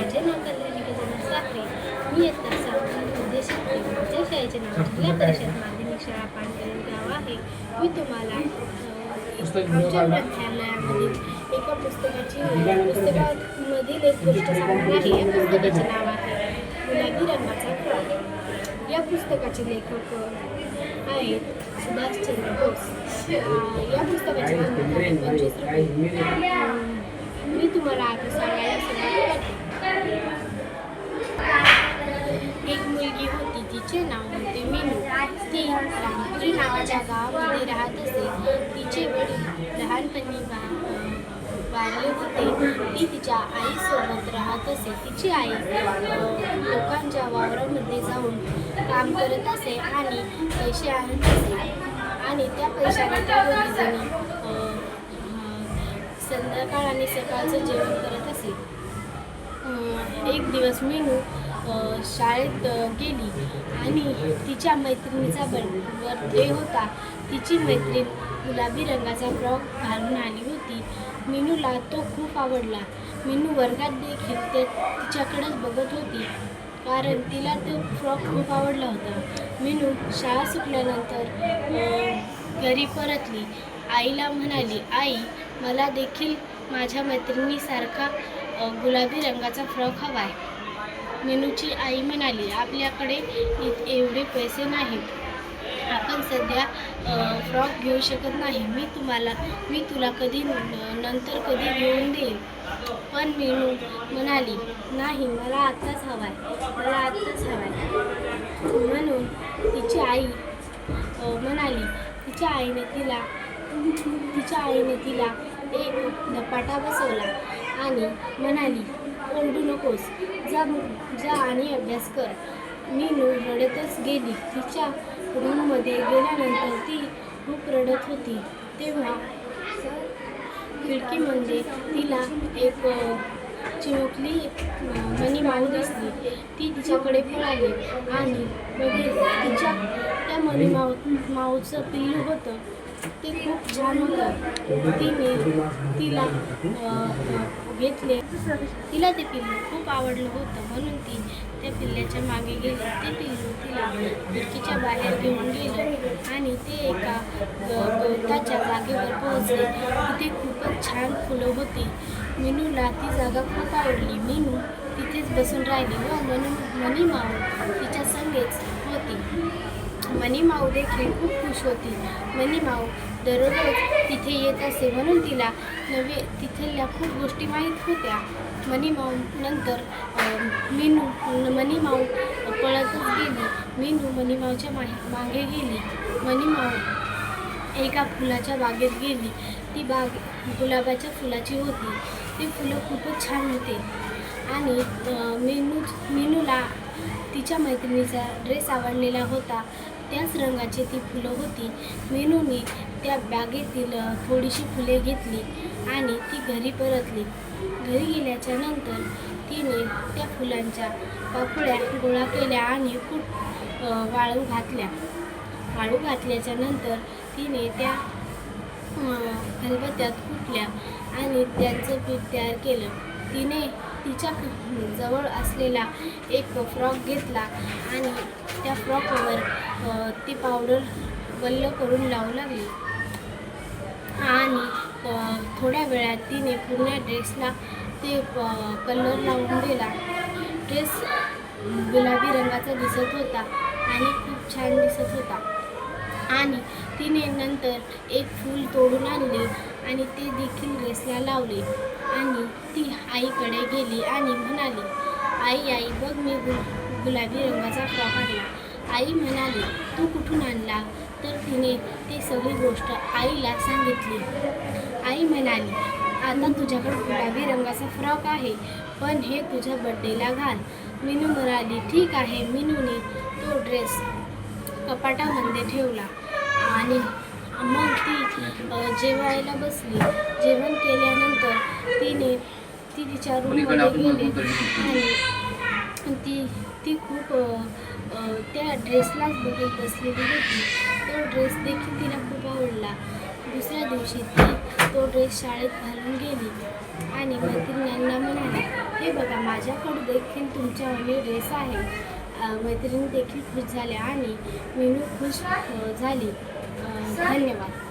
माझे नाव कल्याणी गजानन साखरे मी इयत्ता सहावीमध्ये शिकते माझ्या शाळेचे नाव जिल्हा परिषद माध्यमिक शाळा पानकरेल गाव आहे. मी तुम्हाला आमच्या ग्रंथालयामधील एका पुस्तकाची पुस्तकामधील एक गोष्ट सांगणार आहे. या पुस्तकाचे नाव आहे गुलाबी रंगाचा फ्रॉक या पुस्तकाचे लेखक आहेत सुभाषचंद्र बोस. या पुस्तकाचे पंचवीस रुपये. अं, मी तुम्हाला आता सांगायला तिचे नाव होते मीनू. ती रामपुरी नावाच्या गावामध्ये राहत असे. तिचे वडील लहानपणी वा वारले होते. ती तिच्या आईसोबत राहत असे. तिची आई लोकांच्या वावरामध्ये जाऊन काम करत असे आणि पैसे आणत असे. आणि त्या पैशाने त्या दोघीजणी संध्याकाळ आणि सकाळचं जेवण करत असे. एक दिवस मेनू शाळेत गेली. आणि तिच्या मैत्रिणीचा बर्थडे होता. तिची मैत्रीण गुलाबी रंगाचा फ्रॉक घालून आली होती. मिनूला तो खूप आवडला. मिनू वर्गात देखील ते तिच्याकडेच बघत होती. कारण तिला तो फ्रॉक खूप आवडला होता. मिनू शाळा सुटल्यानंतर घरी परतली. आईला म्हणाली आई मला देखील माझ्या मैत्रिणीसारखा गुलाबी रंगाचा फ्रॉक हवा आहे मेनूची आई म्हणाली आपल्याकडे एवढे पैसे नाहीत. आपण सध्या फ्रॉक घेऊ शकत नाही. मी तुम्हाला मी तुला कधी न- नंतर कधी घेऊन देईन. पण मेनू म्हणाली नाही मला आत्ताच हवा आहे मला आत्ताच हवा आहे म्हणून तिची आई म्हणाली तिच्या आईने तिला तिच्या आईने तिला एक धपाटा बसवला. आणि म्हणाली ओरडू नकोस. जा जा आणि अभ्यास कर. मीनू रडतच गेली. तिच्या रूममध्ये गेल्यानंतर ती खूप रडत होती. तेव्हा खिडकीमध्ये म्हणजे तिला एक चिमुकली मनी माऊ दिसली. ती तिच्याकडे पळाली आणि बघित तिच्या त्या मनी माऊ माऊचं पिल्लू होतं. ते खूप छान होतं. तिने तिला घेतले. तिला ते पिल्लू खूप आवडलं होतं. म्हणून ती त्या पिल्ल्याच्या मागे गेली. ते पिल्लू तिला खिडकीच्या बाहेर घेऊन गेलं आणि ते एका गवताच्या जागेवर पोहोचले. तिथे खूपच छान फुलं होती. मेनूला ती जागा खूप आवडली. मेनू तिथेच बसून राहिली. व म्हणून मनी माऊ तिच्या संगेच होती. मनी माऊ देखील खूप खुश होती. मनी माऊ दररोज तिथे येत असे. म्हणून तिला नवे तिथल्या खूप गोष्टी माहीत होत्या. मनी माऊ नंतर मीनू मनी माऊ पळतच गेली. मीनू मनी माऊच्या मा मागे गेली. मनी माऊ एका फुलाच्या बागेत गेली. ती बाग गुलाबाच्या फुलाची होती. ती फुलं खूपच छान होते. आणि मेनू मेनूला तिच्या मैत्रिणीचा ड्रेस आवडलेला होता. त्याच रंगाची ती फुलं होती. मेनूने त्या बागेतील थोडीशी फुले घेतली आणि ती घरी परतली. घरी गेल्याच्यानंतर तिने त्या फुलांच्या पापुळ्या गोळा केल्या आणि कुट वाळू घातल्या. वाळू घातल्याच्या नंतर तिने त्या खलबत्त्यात कुटल्या आणि त्यांचं पीठ तयार केलं. तिने तिच्या जवळ असलेला एक फ्रॉक घेतला आणि त्या फ्रॉकवर ती पावडर बल्ल करून लावू लागली. आणि थोड्या वेळात तिने पूर्ण ड्रेसला ते कलर लावून दिला. ड्रेस गुलाबी रंगाचा दिसत होता आणि खूप छान दिसत होता. आणि तिने नंतर एक फूल तोडून आणले आणि ते देखील ड्रेसला लावले. आणि ती आईकडे गेली आणि म्हणाली आई आई बघ मी गु गुलाबी रंगाचा फ्रॉक आणला. आई म्हणाली तू कुठून आणला? तर तिने ते सगळी गोष्ट आईला सांगितली. आई म्हणाली आता तुझ्याकडे गुलाबी रंगाचा फ्रॉक आहे पण हे तुझ्या बड्डेला घाल. मिनू म्हणाली ठीक आहे मिनूने तो ड्रेस कपाटामध्ये ठेवला. आणि मग ती जेवायला बसली. जेवण केल्यानंतर तिने ती तिच्या रूममध्ये गेले. आणि ती ती खूप त्या ड्रेसलाच बघत बसलेली होती. तो ड्रेस देखील तिला खूप आवडला. दुसऱ्या दिवशी ती तो ड्रेस शाळेत घालून गेली. आणि मैत्रिणींना म्हणाले हे बघा माझ्याकडे देखील तुमच्यावानी ड्रेस आहे. मैत्रिणी देखील खुश झाल्या आणि मी खुश झाली. धन्यवाद.